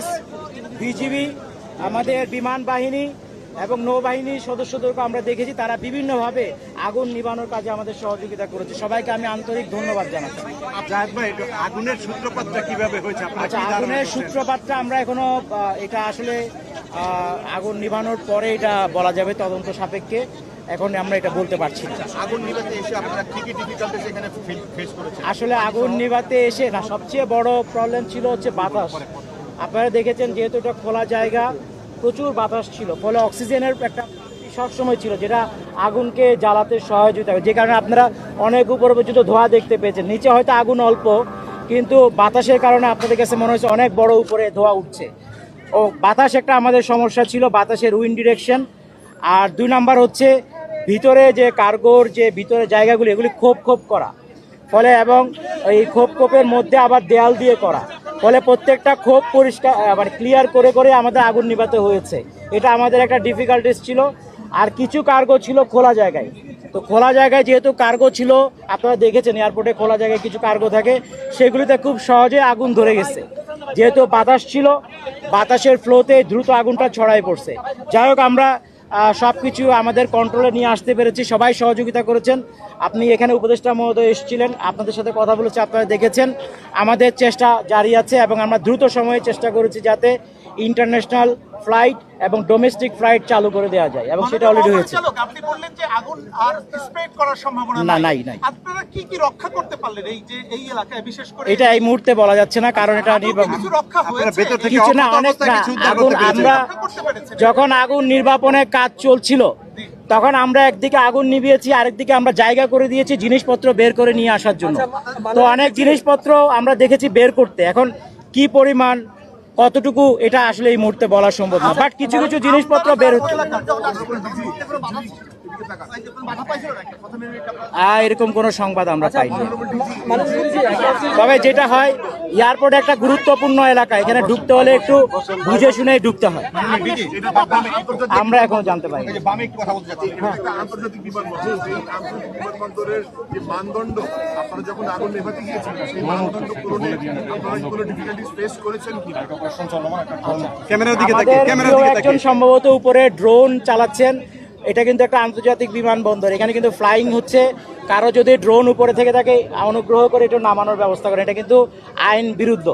Police BGB আমাদের বিমান বাহিনী এবং নৌবাহিনীর সদস্যদেরকে আমরা দেখেছি। তারা বিভিন্নভাবে আগুন নিবানোর কাজে আমাদের সহযোগিতা করেছে। সবাইকে আমি আন্তরিক ধন্যবাদ জানাচ্ছি। একটু আগুনের সূত্রপাতটা কীভাবে হয়েছে? আচ্ছা আগুনের সূত্রপাতটা আমরা এখনও এটা আসলে আগুন নিভানোর পরে এটা বলা যাবে তদন্ত সাপেক্ষে। এখন আমরা এটা বলতে পারছি না। আগুন নিভাতে এসে আপনারা কি কি ডিফিকাল্টিস এখানে ফেস করেছেন? আসলে আগুন নিভাতে এসে না সবচেয়ে বড় প্রবলেম ছিল হচ্ছে বাতাস। আপনারা দেখেছেন যেহেতু এটা খোলা জায়গা, প্রচুর বাতাস ছিল, ফলে অক্সিজেনের একটা সবসময় ছিল, যেটা আগুনকে জ্বালাতে সহযোগিতা যে কারণে আপনারা অনেক উপর পর্যন্ত ধোঁয়া দেখতে পেয়েছেন। নিচে হয়তো আগুন অল্প, কিন্তু বাতাসের কারণে আপনাদের কাছে মনে হচ্ছে অনেক বড় উপরে ধোঁয়া উঠছে। ও, বাতাস একটা আমাদের সমস্যা ছিল, বাতাসের উইন্ড ডিরেকশন। আর দুই নাম্বার হচ্ছে ভিতরে যে কার্গোর, যে ভিতরে জায়গাগুলি, এগুলি খোপ খোপ করা। ফলে এবং এই খোপ খোপের মধ্যে আবার দেয়াল দিয়ে করা। ফলে প্রত্যেকটা খোপ পরিষ্কার মানে ক্লিয়ার করে করে আমাদের আগুন নিভাতে হয়েছে। এটা আমাদের একটা ডিফিকাল্টিস ছিল। আর কিছু কার্গো ছিল খোলা জায়গায়। তো খোলা জায়গায় যেহেতু কার্গো ছিল, আপনারা দেখেছেন এয়ারপোর্টে খোলা জায়গায় কিছু কার্গো থাকে, সেগুলিতে খুব সহজে আগুন ধরে গেছে। যেহেতু বাতাস ছিল, বাতাসের ফ্লোতে দ্রুত আগুনটা ছড়াই পড়ছে। যাই হোক, আমরা সব কিছু আমাদের কন্ট্রোলে নিয়ে আসতে পেরেছি। সবাই সহযোগিতা করেছেন। আপনি এখানে উপদেষ্টা মহোদয় এসেছিলেন। আপনাদের সাথে কথা বলেছে, আপনারা দেখেছেন। আমাদের চেষ্টা জারি আছে এবং আমরা দ্রুত সময়ে চেষ্টা করেছি যাতে ইন্টারন্যাশনাল ফ্লাইট এবং ডোমেস্টিক ফ্লাইট চালু করে দেওয়া যায় এবং সেটা অলরেডি হয়েছে। আপনি বললেন যে আগুন আর স্প্রেড করার সম্ভাবনা না, নাই, নাই। আপনারা কি কি রক্ষা করতে পারলেন এই যে এই এলাকায়? বিশেষ করে এটা এই মুহূর্তে বলা যাচ্ছে না কারণ এটা কিছু রক্ষা হয়েছে? ভেতর থেকে কিছু না অনেক কিছু আগুন আমরা যখন আগুন নির্বাপনের কাজ চলছিল তখন আমরা একদিকে আগুন নিভিয়েছি আরেকদিকে আমরা জায়গা করে দিয়েছি জিনিসপত্র বের করে নিয়ে আসার জন্য। তো অনেক জিনিসপত্র আমরা দেখেছি বের করতে। এখন কি পরিমাণ কতটুকু এটা আসলে এই মুহূর্তে বলা সম্ভব না। বাট কিছু কিছু জিনিসপত্র বের হচ্ছে। এরকম কোনো সংবাদ আমরা পাইনি। তবে যেটা হয় এয়ারপোর্ট একটা গুরুত্বপূর্ণ এলাকা এখানে ঢুকতে হলে একটু বুঝে শুনে ঢুকতে হয়। আমরা এখন জানতে পারি। এই যে বামে একটু কথা বলতে চাচ্ছি। এটা একটা আন্তর্জাতিক বিমানবন্দর। আন্তর্জাতিক বিমানবন্দরের যে মানদণ্ড আপনারা যখন আগুন নেভাতে গিয়েছিলেন সেই মানদণ্ড পূরণে আপনারা কোনো? ডিফিকাল্টিস ফেস করেছেন কি ক্যামেরার দিকে ক্যামেরার দিকে একজন সম্ভবত উপরে ড্রোন চালাচ্ছেন। এটা কিন্তু একটা আন্তর্জাতিক বিমানবন্দর। এখানে কিন্তু ফ্লাইং হচ্ছে। কারও যদি ড্রোন উপরে থেকে থাকে অনুগ্রহ করে একটু নামানোর ব্যবস্থা করে এটা কিন্তু আইন বিরুদ্ধ।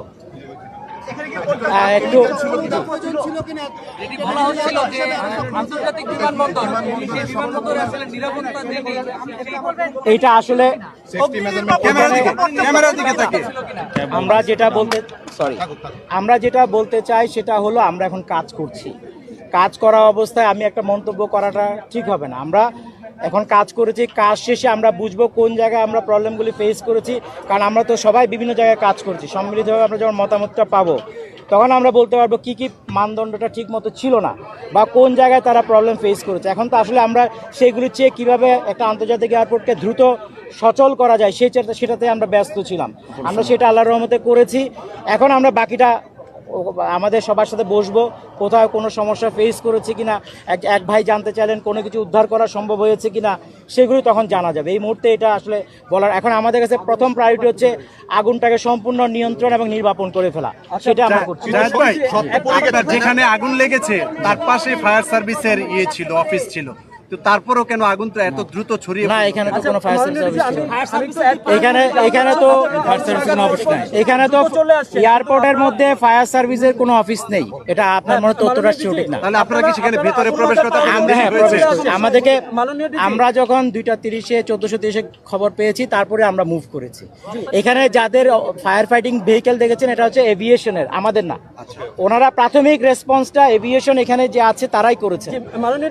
একটু বলা হচ্ছিল যে আন্তর্জাতিক বিমানবন্দর। সেই বিমানবন্দরে আসলে নিরাপত্তা যে এইটা আসলে আমরা যেটা বলতে সরি আমরা যেটা বলতে চাই সেটা হলো আমরা এখন কাজ করছি। কাজ করা অবস্থায় আমি একটা মন্তব্য করাটা ঠিক হবে না। আমরা এখন কাজ করেছি, কাজ শেষে আমরা বুঝব কোন জায়গায় আমরা প্রবলেমগুলি ফেস করেছি, কারণ আমরা তো সবাই বিভিন্ন জায়গায় কাজ করছি। সম্মিলিতভাবে আমরা যখন মতামতটা পাবো, তখন আমরা বলতে পারব কি কি মানদণ্ডটা ঠিক মতো ছিল না, বা কোন জায়গায় তারা প্রবলেম ফেস করেছে। এখন তো আসলে আমরা সেইগুলি চেয়ে কীভাবে একটা আন্তর্জাতিক এয়ারপোর্টকে দ্রুত সচল করা যায় সেই সেটাতে আমরা ব্যস্ত ছিলাম। আমরা সেটা আল্লাহর রহমতে করেছি। এখন আমরা বাকিটা আমাদের সবার সাথে বসবো কোথাও কোনো সমস্যা ফেস করেছে কিনা এক এক ভাই জানতে চাইলেন কোনো কিছু উদ্ধার করা সম্ভব হয়েছে কিনা সেগুলো তখন জানা যাবে। এই মুহূর্তে এটা আসলে বলার এখন আমাদের কাছে প্রথম প্রায়োরিটি হচ্ছে আগুনটাকে সম্পূর্ণ নিয়ন্ত্রণ এবং নির্বাপন করে ফেলা। সেটা আমরা করছি। যেখানে আগুন লেগেছে তার পাশে ফায়ার সার্ভিসের ইয়ে ছিল অফিস ছিল। তো তারপরেও কেন আগুনটা এত দ্রুত ছড়িয়ে না এখানে তো কোনো ফায়ার সার্ভিস এখানে এখানে তো ফায়ার সার্ভিসের কোনো অফিস নাই। এখানে তো এয়ারপোর্টের মধ্যে ফায়ার সার্ভিসের কোনো অফিস নেই। এটা আপনার মনে হয় তথ্যটা সঠিক না। তাহলে আপনারা কি সেখানে ভেতরে প্রবেশ করতে আমরা হ্যাঁ। আমাদেরকে আমরা যখন দুইটা তিরিশে চোদ্দশো তিরিশে খবর পেয়েছি তারপরে আমরা মুভ করেছি। এখানে যাদের ফায়ার ফাইটিং ভেহিকেল দেখেছেন এটা হচ্ছে এভিয়েশনের আমাদের না। ওনারা প্রাথমিক রেসপন্সটা এভিয়েশন এখানে যে আছে তারাই করেছে।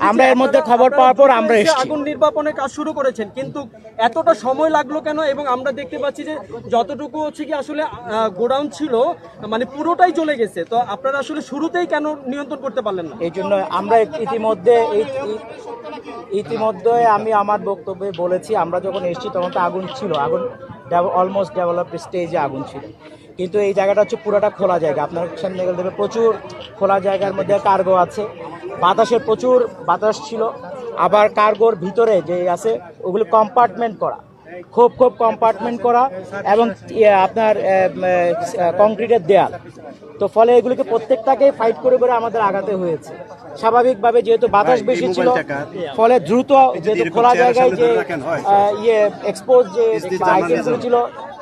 আমরা এর মধ্যে খবর পাওয়ার পর আমরা এসেছি। আগুন নির্বাপনের কাজ শুরু করেছেন কিন্তু এতটা সময় লাগল কেন? এবং আমরা দেখতে পাচ্ছি যে যতটুকু হচ্ছে কি আসলে গোডাউন ছিল মানে পুরোটাই চলে গেছে। তো আপনারা আসলে শুরুতেই কেন নিয়ন্ত্রণ করতে পারলেন না? এই জন্য আমরা ইতিমধ্যে ইতিমধ্যে আমি আমার বক্তব্যে বলেছি আমরা যখন এসেছি তখন তো আগুন ছিল। আগুন অলমোস্ট ডেভেলপড স্টেজে আগুন ছিল। কিন্তু এই জায়গাটা হচ্ছে পুরোটা খোলা জায়গা। আপনার সামনে গেলে দেখবে প্রচুর খোলা জায়গার মধ্যে কার্গো আছে। বাতাসের প্রচুর বাতাস ছিল। আবার কার্গোর ভিতরে যে আছে ওগুলো কম্পার্টমেন্ট করা। খুব খুব কম্পার্টমেন্ট করা এবং ইয়ে, আপনার কংক্রিটের দেয়াল। তো ফলে এগুলোকে প্রত্যেকটাকে ফাইট করে করে আমাদের আগাতে হয়েছে। স্বাভাবিকভাবে যেহেতু বাতাস বেশি ছিল ফলে দ্রুত যেহেতু খোলা জায়গায় যে ইয়ে এক্সপোজ যে আইটেমগুলো ছিল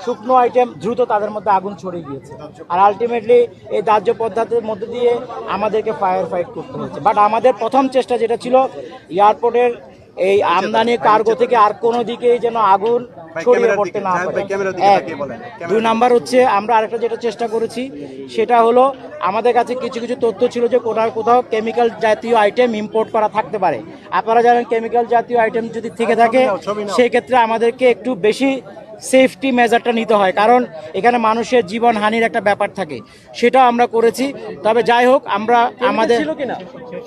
শুকনো আইটেম দ্রুত তাদের মধ্যে আগুন ছড়িয়ে গিয়েছে। আর আলটিমেটলি এই দাহ্য পদার্থের মধ্যে দিয়ে আমাদেরকে ফায়ার ফাইট করতে হয়েছে। বাট আমাদের প্রথম চেষ্টা যেটা ছিল এয়ারপোর্টের এই আমদানি কার্গো থেকে আর কোনো দিকেই যেন আগুন ছড়িয়ে ক্যামেরার পড়তে না পারে। ভাই, ক্যামেরার দিকে এক দুই নাম্বার হচ্ছে আমরা আরেকটা যেটা চেষ্টা করেছি সেটা হলো আমাদের কাছে কিছু কিছু তথ্য ছিল যে কোথাও কোথাও কেমিক্যাল জাতীয় আইটেম ইম্পোর্ট করা থাকতে পারে। আপনারা জানেন কেমিক্যাল জাতীয় আইটেম যদি থেকে থাকে সেই ক্ষেত্রে আমাদেরকে একটু বেশি সেফটি মেজারটা নিতে হয় কারণ এখানে মানুষের জীবন হানির একটা ব্যাপার থাকে। সেটাও আমরা করেছি। তবে যাই হোক আমরা আমাদের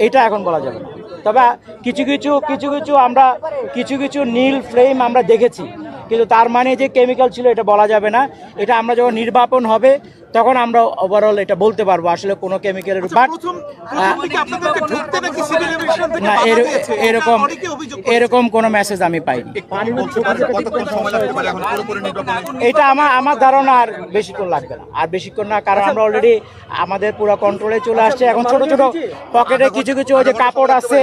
এটা এখন বলা যাবে না। তবে কিছু কিছু কিছু কিছু আমরা কিছু কিছু নীল ফ্লেম আমরা দেখেছি। কিন্তু তার মানে যে কেমিক্যাল ছিল, এটা বলা যাবে না। এটা আমরা যখন নির্বাপন হবে তখন আমরা ওভারঅল এটা বলতে পারব আসলে কোনো কেমিক্যালের বাট প্রথম প্রথম দিকে আপনাদেরকে ঢুকতে নাকি সিভিল এভিয়েশন থেকে না এরকম। এরকম কোনো মেসেজ আমি পাইনি। এটা আমার আমার ধারণা আর বেশিক্ষণ লাগবে না। আর বেশিক্ষণ না কারণ আমরা অলরেডি আমাদের পুরো কন্ট্রোলে চলে আসছে। এখন ছোট ছোট পকেটে কিছু কিছু ওই যে কাপড় আছে।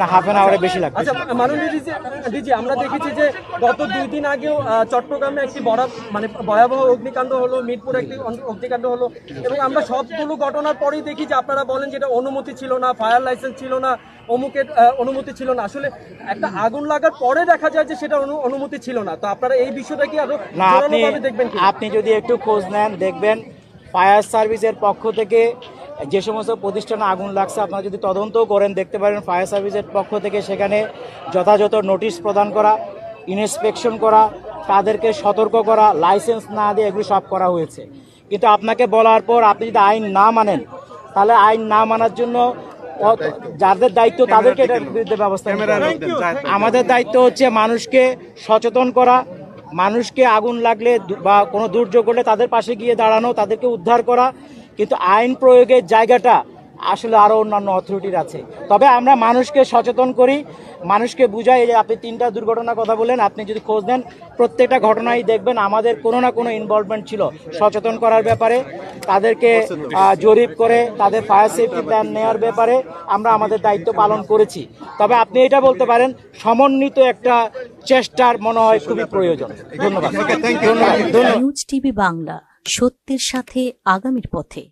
না হাফ এন আওয়ারে বেশি লাগবে। আচ্ছা ডিজি আমরা দেখেছি যে গত দুই দিন আগেও চট্টগ্রামে একটি বড় মানে ভয়াবহ অগ্নিকাণ্ড হলো মিরপুরে একটি অগ্নিকাণ্ড হলো এবং আমরা সবগুলো ঘটনার পরেই দেখি যে আপনারা বলেন যেটা অনুমতি ছিল না ফায়ার লাইসেন্স ছিল না অমুকের অনুমতি ছিল না। আসলে একটা আগুন লাগার পরে দেখা যায় যে সেটা অনু- অনুমতি ছিল না। তো আপনারা এই বিষয়টা কি আরও দেখবেন আপনি যদি একটু খোঁজ নেন দেখবেন ফায়ার সার্ভিসের পক্ষ থেকে যে সমস্ত প্রতিষ্ঠানে আগুন লাগছে আপনারা যদি তদন্তও করেন দেখতে পারেন ফায়ার সার্ভিসের পক্ষ থেকে সেখানে যথাযথ নোটিশ প্রদান করা ইন্সপেকশন করা তাদেরকে সতর্ক করা লাইসেন্স না দিয়ে এগুলো সব করা হয়েছে। কিন্তু আপনাকে বলার পর আপনি যদি আইন না মানেন তাহলে আইন না মানার জন্য যাদের দায়িত্ব তাদেরকে এটার বিরুদ্ধে ব্যবস্থা। আমাদের দায়িত্ব হচ্ছে মানুষকে সচেতন করা মানুষকে আগুন লাগলে বা কোনো দুর্যোগ হলে তাদের পাশে গিয়ে দাঁড়ানো তাদেরকে উদ্ধার করা। কিন্তু আইন প্রয়োগের জায়গাটা আসলে আরও অন্যান্য অথরিটির আছে। তবে আমরা মানুষকে সচেতন করি মানুষকে বুঝাই যে আপনি তিনটা দুর্ঘটনার কথা বললেন আপনি যদি খোঁজ নেন প্রত্যেকটা ঘটনাই দেখবেন আমাদের কোনো না কোনো ইনভলভমেন্ট ছিল। সচেতন করার ব্যাপারে তাদেরকে জরিপ করে তাদের ফায়ার সেফটি প্ল্যান নেওয়ার ব্যাপারে আমরা আমাদের দায়িত্ব পালন করেছি। তবে আপনি এটা বলতে পারেন সমন্বিত একটা চেষ্টার মনে হয় খুবই প্রয়োজন। ধন্যবাদ। ধন্যবাদ ধন্যবাদ। নিউজ টিভি বাংলা সত্যের সাথে আগামীর পথে।